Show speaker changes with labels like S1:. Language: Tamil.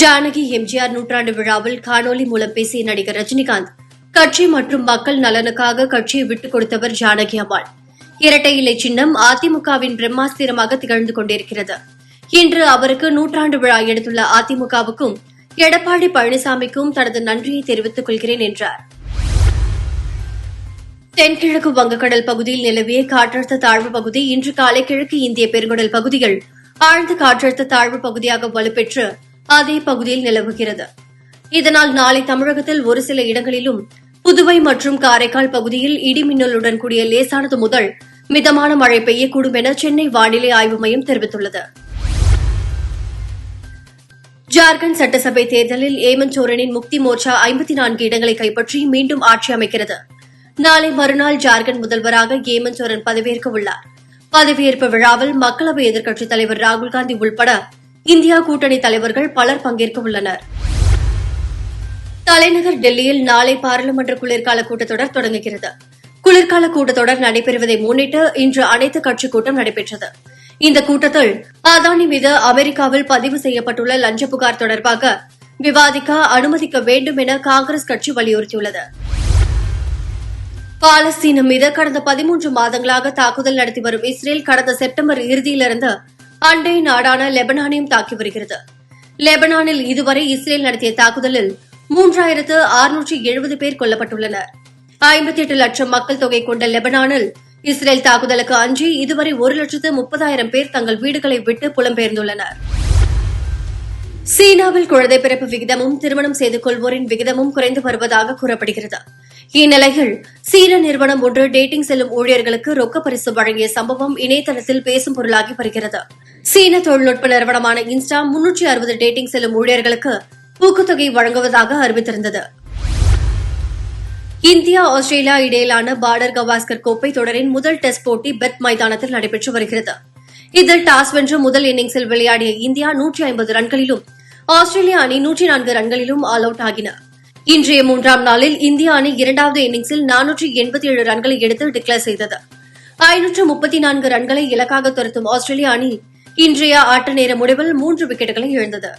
S1: ஜானகி எம்ஜிஆர் நூற்றாண்டு விழாவில் காணொலி மூலம் பேசிய நடிகர் ரஜினிகாந்த் கட்சி மற்றும் மக்கள் நலனுக்காக கட்சியை விட்டுக் கொடுத்தவர் ஜானகி அம்மாள் இரட்டை இலை சின்னம் அதிமுகவின் பிரம்மாஸ்திரமாக திகழ்ந்து கொண்டிருக்கிறது இன்று அவருக்கு நூற்றாண்டு விழா எடுத்துள்ள அதிமுகவுக்கும் எடப்பாடி பழனிசாமிக்கும் தனது நன்றியை தெரிவித்துக் கொள்கிறேன் என்றார் தென்கிழக்கு வங்கக்கடல் பகுதியில் நிலவிய காற்றழுத்த தாழ்வு பகுதி இன்று காலை கிழக்கு இந்திய பெருங்கடல் பகுதியில் ஆழ்ந்த காற்றழுத்த தாழ்வு பகுதியாக வலுப்பெற்று அதே பகுதியில் நிலவுகிறது இதனால் நாளை தமிழகத்தில் ஒரு சில இடங்களிலும் புதுவை மற்றும் காரைக்கால் பகுதியில் இடிமின்னலுடன் கூடிய லேசானது முதல் மிதமான மழை பெய்யக்கூடும் என சென்னை வானிலை ஆய்வு மையம் தெரிவித்துள்ளது ஜார்க்கண்ட் சட்டசபை தேர்தலில் ஏமன் சோரனின் முக்தி மோர்ச்சா ஐம்பத்தி நான்கு இடங்களை கைப்பற்றி மீண்டும் ஆட்சி அமைக்கிறது நாளை மறுநாள் ஜார்க்கண்ட் முதல்வராக ஏமன் சோரன் பதவியேற்க உள்ளார் பதவியேற்பு விழாவில் மக்களவை எதிர்க்கட்சித் தலைவர் ராகுல்காந்தி உள்பட இந்தியா கூட்டணி தலைவர்கள் பலர் பங்கேற்க உள்ளனர் தலைநகர் டெல்லியில் நாளை பாராளுமன்ற குளிர்கால கூட்டத்தொடர் தொடங்குகிறது குளிர்கால கூட்டத்தொடர் நடைபெறுவதை முன்னிட்டு இன்று அனைத்து கட்சி கூட்டம் நடைபெற்றது இந்த கூட்டத்தில் அதானி மீது அமெரிக்காவில் பதிவு செய்யப்பட்டுள்ள லஞ்ச புகார் தொடர்பாக விவாதிக்க அனுமதிக்க வேண்டும் என காங்கிரஸ் கட்சி வலியுறுத்தியுள்ளது பாலஸ்தீனம் மீது கடந்த பதிமூன்று மாதங்களாக தாக்குதல் நடத்தி வரும் இஸ்ரேல் கடந்த செப்டம்பர் இறுதியிலிருந்து அண்டை நாடான லெபனானையும் தாக்கி வருகிறது லெபனானில் இதுவரை இஸ்ரேல் நடத்திய தாக்குதலில் மூன்றாயிரத்து அறுநூற்றி எழுபது பேர் கொல்லப்பட்டுள்ளனர் ஐம்பத்தி எட்டு லட்சம் மக்கள் தொகை கொண்ட லெபனானில் இஸ்ரேல் தாக்குதலுக்கு அஞ்சி இதுவரை ஒரு லட்சத்து முப்பதாயிரம் பேர் தங்கள் வீடுகளை விட்டு புலம்பெயர்ந்துள்ளனர் சீனாவில் குழந்தை பிறப்பு விகிதமும் திருமணம் செய்து கொள்வோரின் விகிதமும் குறைந்து வருவதாக கூறப்படுகிறது இந்நிலையில் சீன நிறுவனம் ஒன்று டேட்டிங் செல்லும் ஊழியர்களுக்கு ரொக்க பரிசு வழங்கிய சம்பவம் இணையதளத்தில் பேசும் பொருளாகி வருகிறது சீன தொழில்நுட்ப நிறுவனமான இன்ஸ்டா முன்னூற்றி அறுபது டேட்டிங் செல்லும் ஊழியர்களுக்கு ஊக்கத்தொகை வழங்குவதாக அறிவித்திருந்தது இந்தியா ஆஸ்திரேலியா இடையிலான பார்டர் கவாஸ்கர் கோப்பை தொடரின் முதல் டெஸ்ட் போட்டி பெத் மைதானத்தில் நடைபெற்று வருகிறது இதில் டாஸ் வென்று முதல் இன்னிங்ஸில் விளையாடிய இந்தியா நூற்றி ஐம்பது ரன்களிலும் ஆஸ்திரேலிய அணி நூற்றி நான்கு ரன்களிலும் ஆல் அவுட் ஆகின இன்றைய மூன்றாம் நாளில் இந்திய அணி இரண்டாவது இன்னிங்ஸில் நானூற்றி எண்பத்தி ஏழு ரன்களை எடுத்து டிக்ளேர் செய்தது ஐநூற்று முப்பத்தி நான்கு ரன்களை இலக்காக துரத்தும் ஆஸ்திரேலிய அணி இன்றைய ஆட்ட நேர முடிவில் மூன்று விக்கெட்டுகளை இழந்தது